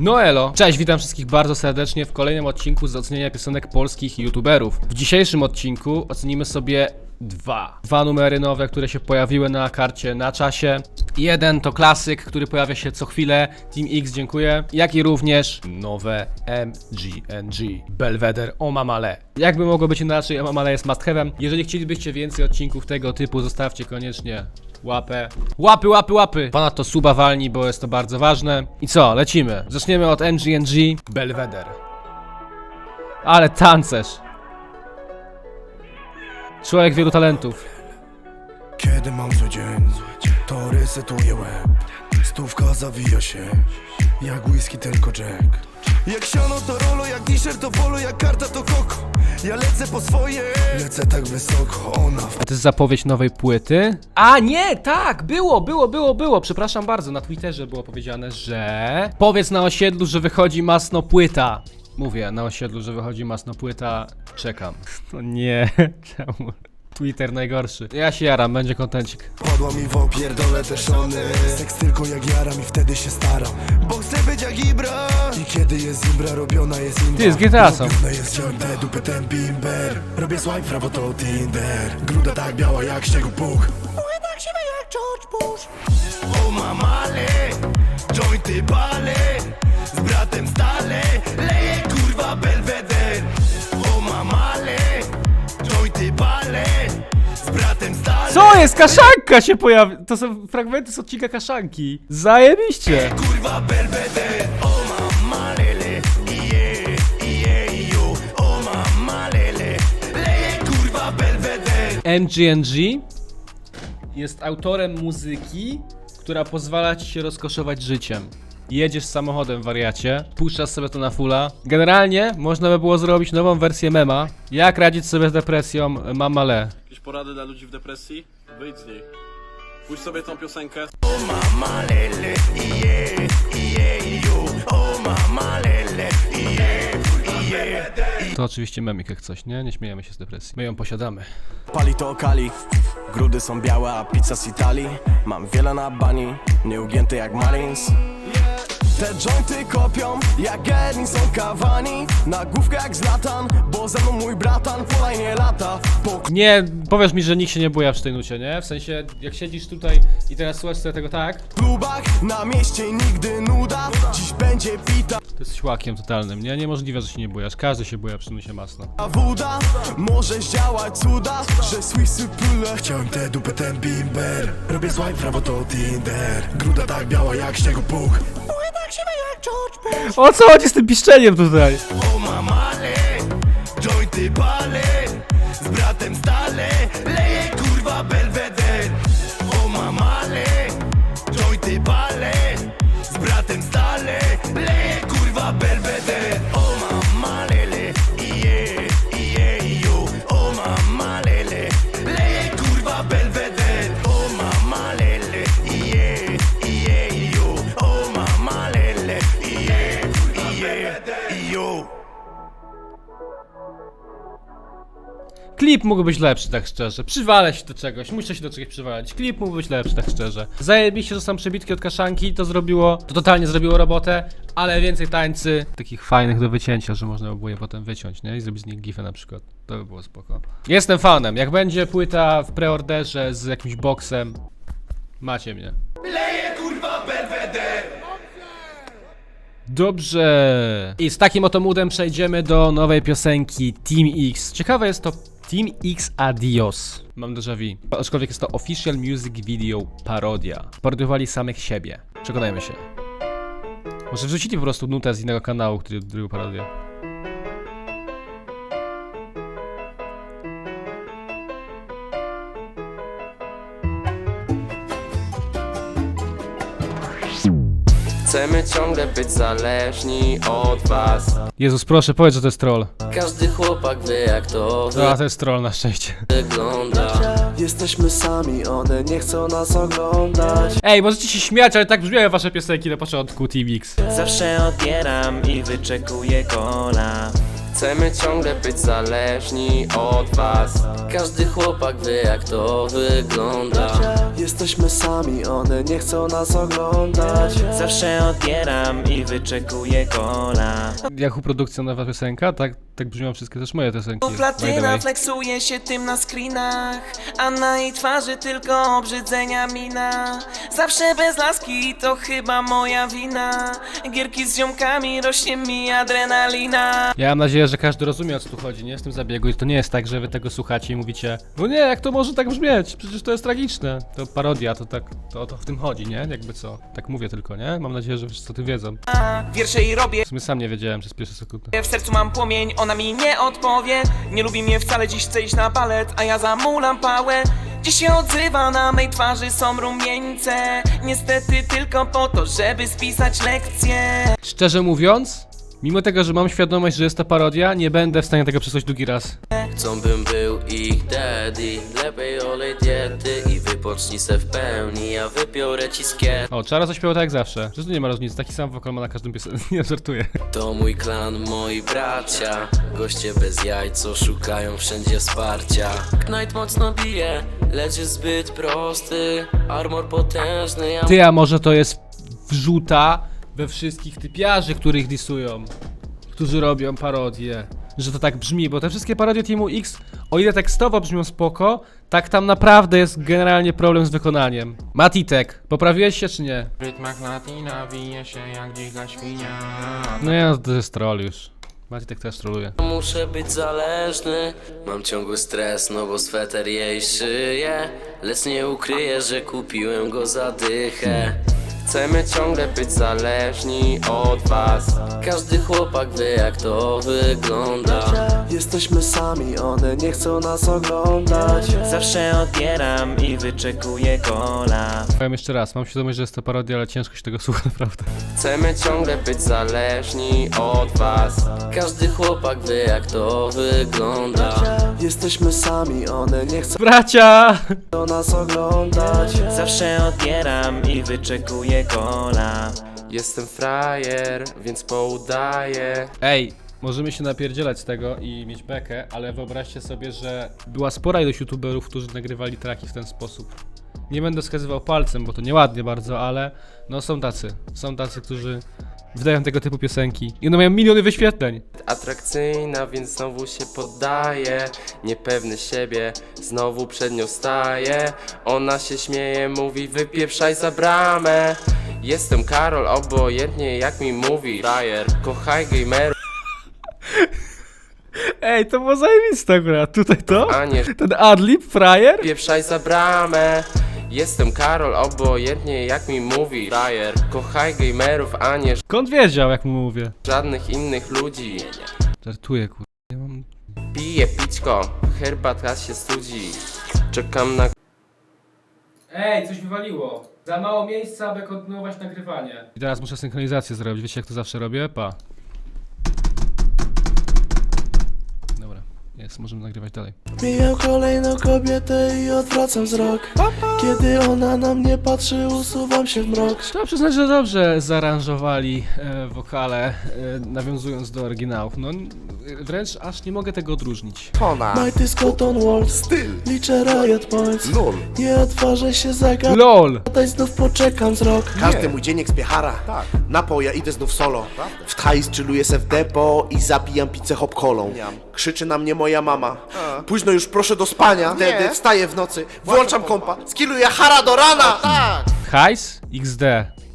No elo, cześć, witam wszystkich bardzo serdecznie w kolejnym odcinku z oceniania piosenek polskich youtuberów. W dzisiejszym odcinku ocenimy sobie dwa. Dwa numery nowe, które się pojawiły na karcie na czasie. Jeden to klasyk, który pojawia się co chwilę, Team X dziękuję, jak i również nowe MGNG, Belvedere o Mamale. Jakby mogło być inaczej, Mamale jest must have'em. Jeżeli chcielibyście więcej odcinków tego typu, zostawcie koniecznie łapę. Łapy, łapy, łapy! Ponadto suba walni, bo jest to bardzo ważne. I co, lecimy. Zaczniemy od MGNG Belvedere. Ale tancerz. Człowiek wielu talentów. Kiedy mam zły dzień, to resetuję łeb Stówka zawija się, jak whisky tylko Jack Jak siano to rolo, jak t-shirt to polo, jak karta to koko Ja lecę po swoje, lecę tak wysoko, ona w A to jest zapowiedź nowej płyty? A nie, tak, było, było, było, było. Przepraszam bardzo, na Twitterze było powiedziane, że powiedz na osiedlu, że wychodzi masno płyta. Mówię na osiedlu, że wychodzi masno płyta. Czekam. No nie, czemu? Twitter najgorszy. Ja się jaram, będzie kontencik. Padła mi w opierdolę te szony Seks tylko jak jaram i wtedy się staram Bo chcę być jak Ibra I kiedy jest Ibra, robiona jest imba Ty, jest GTA są. Robione jest ciągle dupy ten bimber Robię swipe prawo to Tinder Gruda tak biała jak śniegu puch Mówię tak siwe jak George Bush O mamale, jointy bale Co jest? Kaszanka się pojawi. To są fragmenty z odcinka Kaszanki. Zajebiście. Kurwa o mama lele, yo, o mama lele, leje kurwa. MGNG jest autorem muzyki, która pozwala ci się rozkoszować życiem. Jedziesz samochodem, wariacie, puszczasz sobie to na fulla. Generalnie można by było zrobić nową wersję mema. Jak radzić sobie z depresją Mamale. Jakieś porady dla ludzi w depresji? Wyjdź z niej. Puść sobie tą piosenkę. O mama lele, iye, iye, yo, o mama lele, iye, iye. To oczywiście memik jak coś, nie? Nie śmiejemy się z depresji. My ją posiadamy. Pali to kali, grudy są białe, a pizza z Italii Mam wiele na bani, nieugięty jak Marines Te jointy kopią, jak Gerni są kawani Na główkę jak Zlatan, bo ze mną mój bratan Polajnie lata, po Nie, powiesz mi, że nikt się nie buja przy tej nucie, nie? W sensie, jak siedzisz tutaj i teraz słuchasz sobie tego tak, klubach Na mieście nigdy nuda, dziś będzie pita to jest śłakiem totalnym, nie? Niemożliwe, że się nie bujasz. Każdy się buja przy nucie masno. woda Może zdziałać cuda, że Swissy pyle Chciałem tę dupę ten bimber, robię swipe prawo to Tinder. Gruda tak biała jak śniegu puch. Tak. O co chodzi z tym piszczeniem tutaj? Klip mógł być lepszy, tak szczerze. Przywalę się do czegoś, muszę się do czegoś przywalić. Klip mógł być lepszy, tak szczerze. Zajebiście, że są przebitki od kaszanki, to zrobiło, to totalnie zrobiło robotę, ale więcej tańcy, takich fajnych do wycięcia, że można by było je potem wyciąć, nie? I zrobić z nich gifę na przykład. To by było spoko. Jestem fanem, jak będzie płyta w preorderze z jakimś boksem, macie mnie. Dobrze. I z takim oto moodem przejdziemy do nowej piosenki Team X. Ciekawe jest to Team X Adios. Mam déjà vu. Aczkolwiek jest to official music video parodia. Parodiowali samych siebie. Przekonajmy się. Może wrzucili po prostu nutę z innego kanału, który robił parodię. Chcemy ciągle być zależni od was Jezus, proszę, powiedz, że to jest troll. Każdy chłopak wie jak to A, to jest troll na szczęście. wygląda Jesteśmy sami, one nie chcą nas oglądać Ej, możecie się śmiać, ale tak brzmiały wasze piosenki na początku Team X. Zawsze odbieram i wyczekuję kola Chcemy ciągle być zależni od was. Każdy chłopak wie jak to wygląda. Jesteśmy sami, one nie chcą nas oglądać. Zawsze odbieram i wyczekuję kola. Yahoo Produkcja nowa piosenka, tak, tak brzmią wszystkie też moje piosenki. the Platyna flexuje się tym na screenach A na jej twarzy tylko obrzydzenia mina Zawsze bez laski to chyba moja wina Gierki z ziomkami rośnie mi adrenalina Ja mam nadzieję, że każdy rozumie o co tu chodzi, nie? W tym zabiegu i to nie jest tak, że wy tego słuchacie i mówicie No nie, jak to może tak brzmieć? Przecież to jest tragiczne. To parodia, to tak, to o to w tym chodzi, nie? Jakby co? Tak mówię tylko, nie? Mam nadzieję, że wszyscy o tym wiedzą. Wiersze i robię W sumie sam nie wiedziałem przez pierwsze sekundy. W sercu mam płomień, ona mi nie odpowie. Nie lubi mnie wcale, dziś chce iść na balet A ja zamulam pałę. Dziś się odzywa, na mej twarzy są rumieńce. Niestety tylko po to, żeby spisać lekcje. Szczerze mówiąc, mimo tego, że mam świadomość, że jest to parodia, nie będę w stanie tego przesłać drugi raz. Chcą bym był ich daddy Lepiej olej diety i wypocznij se w pełni Ja wypiorę ci O, Czara zaśpiewał tak jak zawsze. Że tu nie ma różnicy, taki sam wokal ma na każdym piosence. Nie żartuję. To mój klan, moi bracia Goście bez jaj, co szukają wszędzie wsparcia Knight mocno bije, lecz jest zbyt prosty Armor potężny, ja Ty, a może to jest wrzuta we wszystkich typiarzy, których disują, którzy robią parodie. Że to tak brzmi, bo te wszystkie parodie Teamu X, o ile tekstowo brzmią spoko, tak tam naprawdę jest generalnie problem z wykonaniem. Matitek, poprawiłeś się czy nie? W rytmach latina wije się jak dzika świnia No ja, to jest troll już. Matitek też troluje. Muszę być zależny Mam ciągły stres, no bo sweter jej szyję Lecz nie ukryję, że kupiłem go za dychę Chcemy ciągle być zależni od was. Każdy chłopak wie jak to wygląda. Jesteśmy sami, one nie chcą nas oglądać. Zawsze odbieram i wyczekuję kola Powiem jeszcze raz, mam świadomość, że jest to parodia, ale ciężko się tego słucha naprawdę. Chcemy ciągle być zależni od was. Każdy chłopak wie jak to wygląda Jesteśmy sami, one nie chcą Bracia! nas oglądać Zawsze odbieram i wyczekuję kola Jestem frajer, więc poudaję Ej, możemy się napierdzielać z tego i mieć bekę, ale wyobraźcie sobie, że była spora ilość youtuberów, którzy nagrywali traki w ten sposób. Nie będę wskazywał palcem, bo to nieładnie bardzo, ale no są tacy. Są tacy, którzy wydają tego typu piosenki. I one mają miliony wyświetleń. Atrakcyjna, więc znowu się poddaje Niepewny siebie, znowu przed nią staje Ona się śmieje, mówi wypieprzaj za bramę Jestem Karol, obojętnie jak mi mówi Frajer, kochaj gamer, Ej, to było zajebiste akurat. Tutaj to? a nie Ten adlib, frajer? Pieprzaj za bramę Jestem Karol, obojętnie jak mi mówi Frajer, kochaj gamerów, a nie Skąd wiedział, jak mu mówię? żadnych innych ludzi Żartuję, kur... Ja mam... Piję pićko, herbatka się studzi Czekam na Ej, coś wywaliło. Za mało miejsca, aby kontynuować nagrywanie. I teraz muszę synchronizację zrobić. Wiecie, jak to zawsze robię? Pa. Jest, możemy nagrywać dalej. Mijam kolejną kobietę i odwracam wzrok Kiedy ona na mnie patrzy, usuwam się w mrok Trzeba przyznać, że dobrze zaaranżowali e, wokale, e, nawiązując do oryginałów. No, wręcz aż nie mogę tego odróżnić. Mighty Cotton World Styl. Liczę riot points. LOL. Nie odważę się zagadać LOL! Znów poczekam z rok Każdy mój dzień jak z piechara Napo, ja idę znów solo. W hajs chilluję se w depo I zabijam pizzę hop-kolą Krzyczy na mnie moja mama. Późno już proszę do spania. Wtedy wstaję w nocy. Włączam kompa. Skilluję hara do rana. Hajs XD.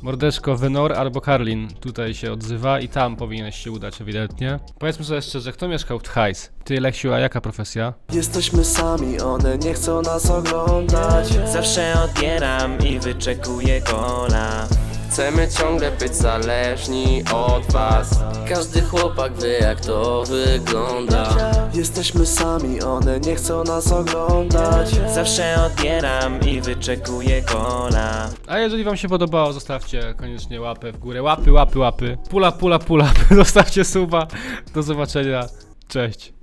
Mordeczko Venor albo Karlin tutaj się odzywa i tam powinieneś się udać ewidentnie. Powiedzmy sobie szczerze, kto mieszkał w Hajs? Ty, Leksiu, a jaka profesja? Jesteśmy sami, one nie chcą nas oglądać Zawsze odbieram i wyczekuję kola Chcemy ciągle być zależni od was Każdy chłopak wie jak to wygląda Jesteśmy sami, one nie chcą nas oglądać Zawsze odbieram i wyczekuję kola A jeżeli wam się podobało, zostawcie koniecznie łapę w górę. Łapy, łapy, łapy. Pula, pula, pula. Zostawcie suba. Do zobaczenia. Cześć.